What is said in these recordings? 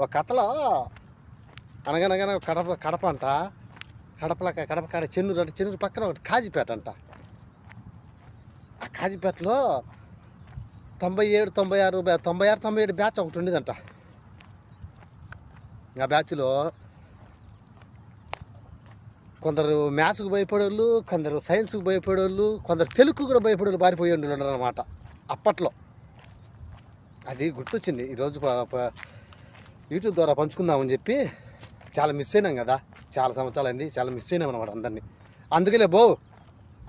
ఒక కథలో అనగనగా కడప కడప అంట. కడపల కడప కాడ చెన్నూరు అంటే చెన్నూరు పక్కన ఒకటి కాజీపేట అంట. ఆ కాజీపేటలో తొంభై ఏడు తొంభై ఆరు తొంభై ఆరు తొంభై ఏడు బ్యాచ్ ఒకటి ఉండేదంట. ఆ బ్యాచ్లో కొందరు మ్యాథ్స్కు భయపడేవాళ్ళు కొందరు సైన్స్కి భయపడేవాళ్ళు కొందరు తెలుగు కూడా భయపడేవాళ్ళు పారిపోయి ఉండేవాళ్ళు అనమాట అప్పట్లో. అది గుర్తొచ్చింది. ఈరోజు యూట్యూబ్ ద్వారా పంచుకుందామని చెప్పి చాలా మిస్ అయినాం కదా. చాలా సంవత్సరాలు అయింది. చాలా మిస్ అయినాం అనమాట అందరినీ. అందుకేలే బో.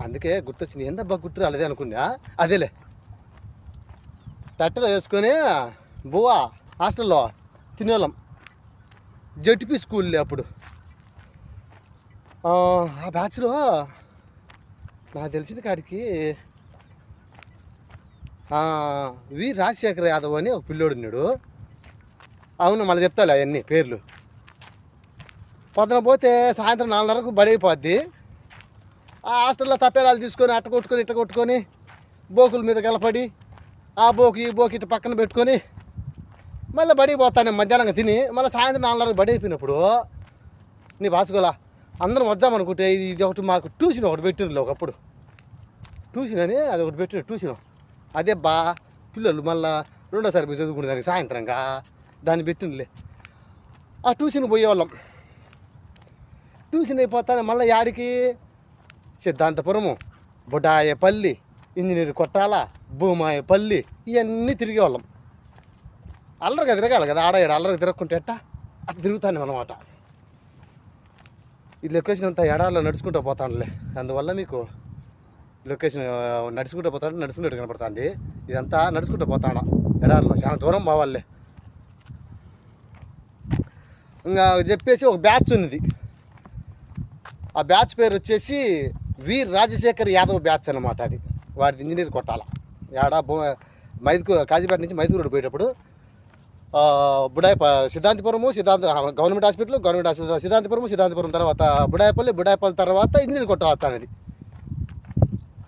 అందుకే గుర్తొచ్చింది. ఎంతబ్బా గుర్తు రాలేదే అనుకున్నా? అదేలే. తట్టెలో వేసుకొని బువ్వా హాస్టల్లో తినేవాళ్ళం. జడ్పీ స్కూల్లే అప్పుడు. ఆ బ్యాచ్లో నాకు తెలిసిన కాడికి వి రాజశేఖర్ యాదవ్ అని ఒక పిల్లోడున్నాడు అవును మళ్ళీ చెప్తాలే అవన్నీ పేర్లు. పొద్దున పోతే సాయంత్రం నాలుగున్నరకు బడి ఆ హాస్టల్లో తప్పేలాలు తీసుకొని అట్ట కొట్టుకొని ఇట్ట కొట్టుకొని బోకుల మీద గలపడి ఆ బోకు ఈ బోకు ఇటు పక్కన పెట్టుకొని మళ్ళీ బడికి పోతాను మధ్యాహ్నం తిని మళ్ళీ సాయంత్రం నాలుగున్నరకు బడి అయిపోయినప్పుడు నీ బాసుకోలా అందరం వద్దామనుకుంటే ఇది ఇది ఒకటి మాకు ట్యూషన్ ఒకటి పెట్టిండ్రు ఒకప్పుడు. ట్యూషన్ అని అది ఒకటి పెట్టిన ట్యూషన్. అదే బా పిల్లలు మళ్ళా రెండోసారి పోయి చదువుకునే దానికి సాయంత్రంగా దాన్ని పెట్టినలే ఆ ట్యూషన్ పోయేవాళ్ళం. ట్యూషన్ అయిపోతానే మళ్ళీ యాడికి? సిద్ధాంతపురము బుడాయపల్లి ఇంజనీర్ కొట్టాల భూమాయపల్లి ఇవన్నీ తిరిగేవాళ్ళం. అల్లరిగా తిరగాలి కదా ఆడ ఈడ అల్లరికి తిరగకుంటే ఎట్టా? అట్లా తిరుగుతాను అనమాట ఈ లొకేషన్ అంతా ఎడారిలో నడుచుకుంటూ పోతానులే అందువల్ల మీకు లొకేషన్ నడుచుకుంటూ పోతాడు నడుచుకుంటూ కనపడుతుంది? ఇదంతా నడుచుకుంటూ పోతాను ఎడారిలో చాలా దూరం పోవాలే ఇంకా చెప్పేసి ఒక బ్యాచ్ ఉన్నది. ఆ బ్యాచ్ పేరు వచ్చేసి వీర్ రాజశేఖర్ యాదవ్ బ్యాచ్ అనమాట అది. వాడి ఇంజనీర్ కొట్టాల. యాడ బో మైదుకు కాజీపేట నుంచి మైదుకు పోయేటప్పుడు బుడాయి సిద్ధాంతిపురము సిద్ధాంత government hospital government hospital Siddhantipuram Siddhantipuram తర్వాత బుడాయిపల్లి బుడాయిపల్లి తర్వాత ఇంజనీర్ కొట్టాల అనేది.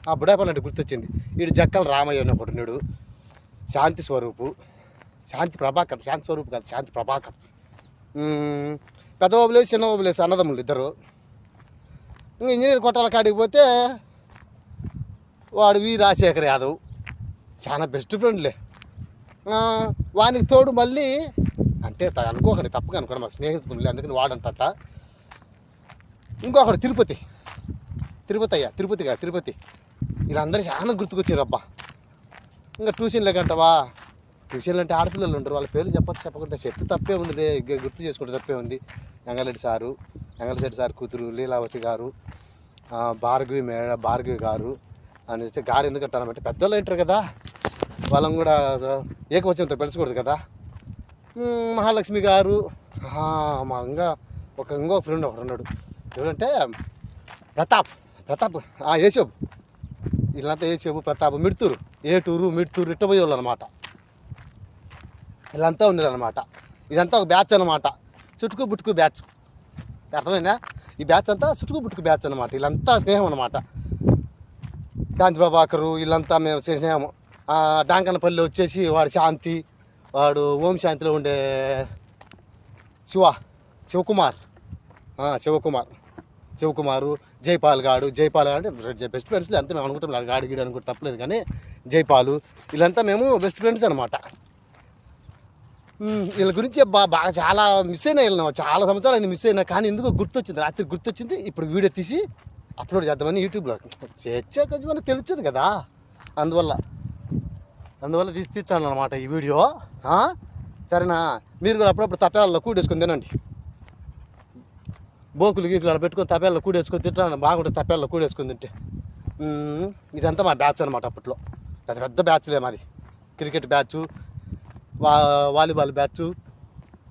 ఆ బుడాయిపల్లి అంటే గుర్తొచ్చింది. వీడు జక్కల రామయ్య అని ఒకటి శాంతి స్వరూపు. శాంతి ప్రభాకర్ శాంతి స్వరూపు కాదు శాంతి ప్రభాకర్. పెద్ద ఓబులేసి చిన్న ఓబులేసి అన్నదమ్ములు ఇద్దరు. ఇంకా ఇంజనీర్ కొట్టాల కాడికి పోతే వాడు వి రాజశేఖర్ యాదవ్. చాలా బెస్ట్ ఫ్రెండ్లే వానికి తోడు మళ్ళీ అంటే అనుకోకండి తప్పగా అనుకోండి మా స్నేహితులు అందుకని వాడంటట. ఇంకొకడు తిరుపతి. తిరుపతి అయ్యా తిరుపతి కాదు తిరుపతి. వీళ్ళందరూ చాలా గుర్తుకొచ్చారు అబ్బా ఇంకా ట్యూషన్లే కంటవా ట్యూషన్లు అంటే ఆడపిల్లలు ఉంటారు వాళ్ళ పేర్లు చెప్పచ్చు చెప్పకుండా చెత్త తప్పే ఉంది. గుర్తు చేసుకుంటే తప్పే ఉంది. ఎంగలరెడ్డి సారు ఎంగలరెడ్డి సార్ కూతురు లీలావతి గారు భార్గవి మేడ భార్గవి గారు అని గారు ఎందుకు అంటారంటే పెద్దోళ్ళు ఉంటారు కదా. వాళ్ళని కూడా ఏకవచనంతో పెంచకూడదు కదా. మహాలక్ష్మి గారు మా ఇంకా ఒక ఇంకో ఫ్రెండ్ ఒకడు ఉన్నాడు. ఎవరంటే ప్రతాప్ ప్రతాప్ ఆ, వీళ్ళంతా యేషబు ప్రతాప్ మిడుతూరు ఏటూరు మిడుతూరు ఇట్టబోయే వాళ్ళు అనమాట వీళ్ళంతా ఉండేది ఇదంతా ఒక బ్యాచ్ అనమాట చుట్టుకు బుట్టుకు బ్యాచ్. అర్థమైందా? ఈ బ్యాచ్ అంతా చుట్టుకు బుట్టుకు బ్యాచ్ అనమాట వీళ్ళంతా స్నేహం అనమాట శాంతి ప్రభాకరు వీళ్ళంతా మేము స్నేహం. డాంకనపల్లి వచ్చేసి వాడు శాంతి వాడు ఓం శాంతిలో ఉండే శివ శివకుమార్. శివకుమార్. శివకుమారు జైపాల్ గాడు. జైపాల్ అంటే బెస్ట్ ఫ్రెండ్స్ అంతా మేము అనుకుంటాం. గాడి గీడు అనుకుంటే తప్పలేదు కానీ జైపాలు వీళ్ళంతా మేము బెస్ట్ ఫ్రెండ్స్ అనమాట వీళ్ళ గురించి బాగా చాలా మిస్ అయినా వీళ్ళని. చాలా సంవత్సరాలు అయింది మిస్ అయినా. కానీ ఎందుకో గుర్తొచ్చింది. రాత్రి గుర్తొచ్చింది. ఇప్పుడు వీడియో తీసి అప్లోడ్ చేద్దామని యూట్యూబ్లో. చేర్చే కొంచెం మనకు తెలుస్తుంది కదా. అందువల్ల. అందువల్ల తీసి తీర్చాను అనమాట ఈ వీడియో. సరేనా? మీరు కూడా అప్పుడప్పుడు తప్పేళ్ళలో కూడేసుకొని తినండి. బోకులు గీకులు అలా పెట్టుకొని తపేళ్ళలో కూడేసుకొని తింటాను బాగుంటుంది. తపేళ్ళలో కూడేసుకొని తింటే. ఇదంతా మా బ్యాచ్ అనమాట అప్పట్లో. పెద్ద పెద్ద బ్యాచ్లే మాది. క్రికెట్ బ్యాచ్ వా వాలీబాల్ బ్యాచ్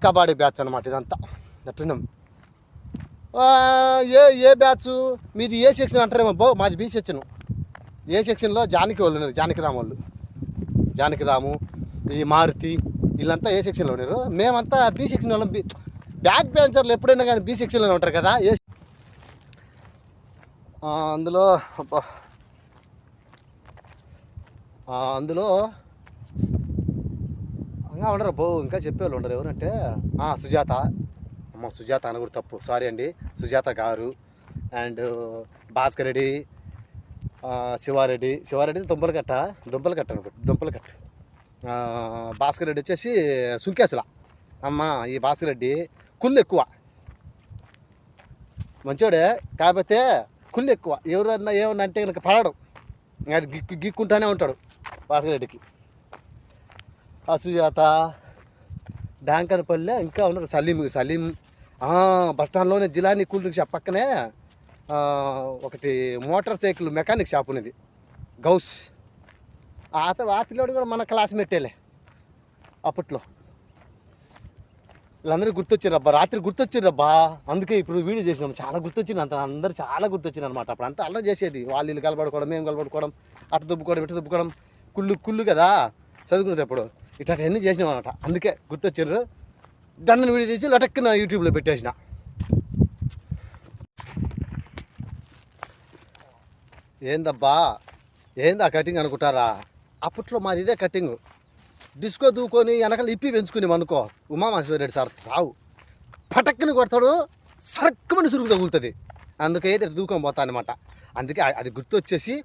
కబడ్డీ బ్యాచ్ అనమాట ఇదంతా. అట్టున్నాం ఏ ఏ బ్యాచ్? మీది ఏ సెక్షన్ అంటారేమో? బో మాది బి సెక్షన్. ఏ సెక్షన్లో? జానకి వాళ్ళు ఉన్నారు జానకిరామ్ వాళ్ళు. జానకి రాము ఈ మారుతి వీళ్ళంతా ఏ సెక్షన్లో ఉన్నారు? మేమంతా బి సెక్షన్ వాళ్ళం. బి బ్యాక్ బెంచర్లు ఎప్పుడైనా కానీ బి సెక్షన్లోనే ఉంటారు కదా? ఏ అందులో అబ్బా. అందులో ఇంకా ఉండరు బో ఇంకా చెప్పేవాళ్ళు ఉండరు. ఎవరంటే సుజాత. అమ్మ సుజాత అని కూడా తప్పు. సారీ అండి. సుజాత గారు అండ్ భాస్కర్ రెడ్డి శివారెడ్డి. శివారెడ్డి దుంపలకట్ట దుంపలకట్ట అనుకుంటా దుంపలకట్ట. ఆ, భాస్కర్ రెడ్డి వచ్చేసి సుంకేసుల అమ్మ ఈ భాస్కర్ రెడ్డి కుళ్ళు ఎక్కువ. మంచోడే కాకపోతే కుళ్ళు ఎక్కువ. ఎవరన్నా ఏమన్నా అంటే కనుక పడడు. ఇంకా అది గిక్కు గిక్కుంటానే ఉంటాడు భాస్కర్ రెడ్డికి. అసూయాత సుజాత డాంకర్పల్లె ఇంకా ఉన్నారు సలీం సలీం బస్టాండ్లోనే బస్ స్టాండ్లోనే కూల్ డ్రింక్ షాప్ పక్కనే ఒకటి మోటార్ సైకిల్ మెకానిక్ షాప్ ఉన్నది. గౌస్. ఆత ఆ పిల్లోడు కూడా మన క్లాస్మేటేలే అప్పట్లో. వీళ్ళందరూ గుర్తొచ్చారబ్బా రాత్రి గుర్తొచ్చారబ్బా అందుకే ఇప్పుడు వీడియో చేసినాం. చాలా గుర్తొచ్చింది అంత. అందరూ చాలా గుర్తొచ్చింది అనమాట అప్పుడు అంతా అల్లరి చేసేది. వాళ్ళు వీళ్ళు కలబడుకోవడం మేము కలబడుకోవడం అటు దుబ్బుకోవడం ఇటు దుబ్బుకోవడం. కుళ్ళు కుళ్ళు కదా. చదువుకునేది ఇట్లా అన్నీ చేసినాం అనమాట అందుకే గుర్తొచ్చారు దండని వీడియో తీసి లటక్కున యూట్యూబ్లో పెట్టేసిన. ఏందబ్బా? ఏందా కటింగ్ అనుకుంటారా? అప్పట్లో మాది ఇదే కటింగ్. డిస్కో దూకొని వెనకాల ఇప్పి పెంచుకుని అనుకో. ఉమామహేశ్వరరెడ్డి సార్ సావు. పటక్కుని కొడతాడు సరక్కుమని సురుకు తగులుతుంది. అందుకే ఇది దూకొని పోతా అనమాట అందుకే అది గుర్తొచ్చేసి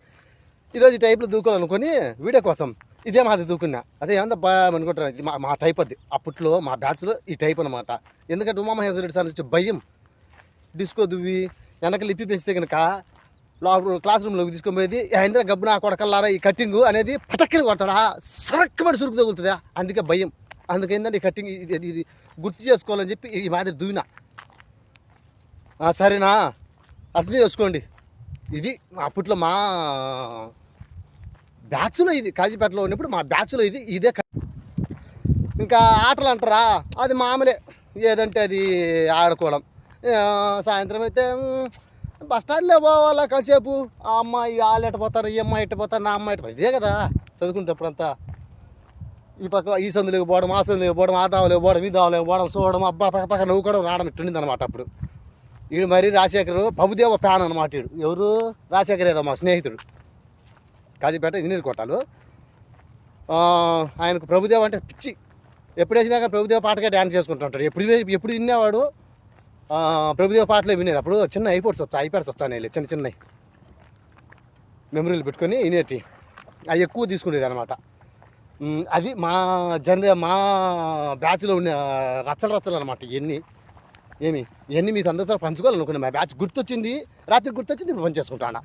ఈరోజు టైప్లో దూకోవాలనుకొని వీడియో కోసం ఇదే మాది దూకున్నా. అదే ఏందా భయం అనుకుంటారు. ఇది మా మా టైప్ అది. అప్పట్లో మా బ్యాచ్లో ఈ టైప్ అనమాట ఎందుకంటే ఉమామహేశ్వరరెడ్డి సార్ వచ్చి భయం. డిస్కో దువ్వి వెనక లిప్పి పెంచితే కనుక క్లాస్ రూమ్లోకి తీసుకొని పోయేది ఇంద్ర గబ్బు కొడకల్లారా ఈ కట్టింగ్ అనేది పటక్కిన కొడతాడా. సరక్కబడి సురుకు తగులుతుందా. అందుకే భయం. అందుకే ఏంటంటే ఈ కట్టింగ్ ఇది ఇది గుర్తు చేసుకోవాలని చెప్పి ఈ మాదిరి దువ్వినా. సరేనా? అర్థం చేసుకోండి. ఇది అప్పట్లో మా బ్యాచ్లో ఇది కాజీపేటలో ఉన్నప్పుడు మా బ్యాచ్లో ఇది ఇదే ఇంకా ఆటలు అంటారా? అది మామూలే. ఏదంటే అది ఆడుకోవడం. సాయంత్రం అయితే బస్ స్టాండ్లో పోవాలా కాసేపు? ఆ అమ్మాయి వాళ్ళు ఎట్టపోతారు ఈ అమ్మాయి ఇట్టపోతారు నా అమ్మాయి ఎట్ట ఇదే కదా చదువుకునేటప్పుడంతా. ఈ పక్క ఈ సందులోకి పోవడం ఆ సందులోకి పోవడం ఆ దావలోకి పోవడం ఈ దావలోకి పోవడం చూడడం అబ్బా పక్క పక్క నవ్వుకోవడం రావడం ఇట్టుండింది అనమాట అప్పుడు. ఈడు మరి రాజశేఖర్ ప్రభుదేవ ఫ్యాన్ అనమాట ఈడు. ఎవరు? రాజశేఖర్ ఏదో మా స్నేహితుడు. కాజీపేట ఇంజనీర్ కొట్టాలు ఆయనకు ప్రభుదేవ అంటే పిచ్చి. ఎప్పుడు వేసినా కానీ ప్రభుదేవ పాటగా డ్యాన్స్ చేసుకుంటూ ఉంటాడు. ఎప్పుడు ఎప్పుడు వినేవాడు? ప్రభుదేవ పాటలే వినేది. అప్పుడు చిన్న ఐపోర్ట్స్ వచ్చా ఐప్యాడ్స్ వచ్చాను వెళ్ళి చిన్న చిన్నవి. మెమరీలు పెట్టుకొని వినేటి. అవి ఎక్కువ తీసుకునేది అనమాట. అది మా జనరే మా బ్యాచ్లో ఉన్న రచ్చలు రచ్చలు అనమాట ఇవన్నీ ఏమి? ఇవన్నీ మీతో అందరితో పంచుకోవాలనుకున్నాను మా బ్యాచ్ గుర్తొచ్చింది. రాత్రి గుర్తొచ్చింది ఇప్పుడు పని చేసుకుంటాను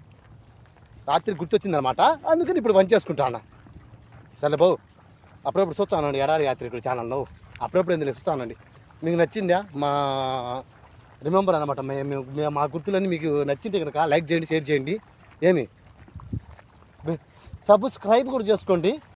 రాత్రి గుర్తొచ్చిందనమాట అందుకని ఇప్పుడు పనిచేసుకుంటాను సరే బావు అప్పుడప్పుడు చూస్తానండి ఎడారి యాత్రికుడు ఛానల్లో అప్పుడప్పుడు ఎందుకు చూస్తానండి. మీకు నచ్చిందా? మా రిమెంబర్ అనమాట మేము మేము మా గుర్తులన్నీ మీకు నచ్చింటే కనుక లైక్ చేయండి షేర్ చేయండి. ఏమి? సబ్స్క్రైబ్ కూడా చేసుకోండి.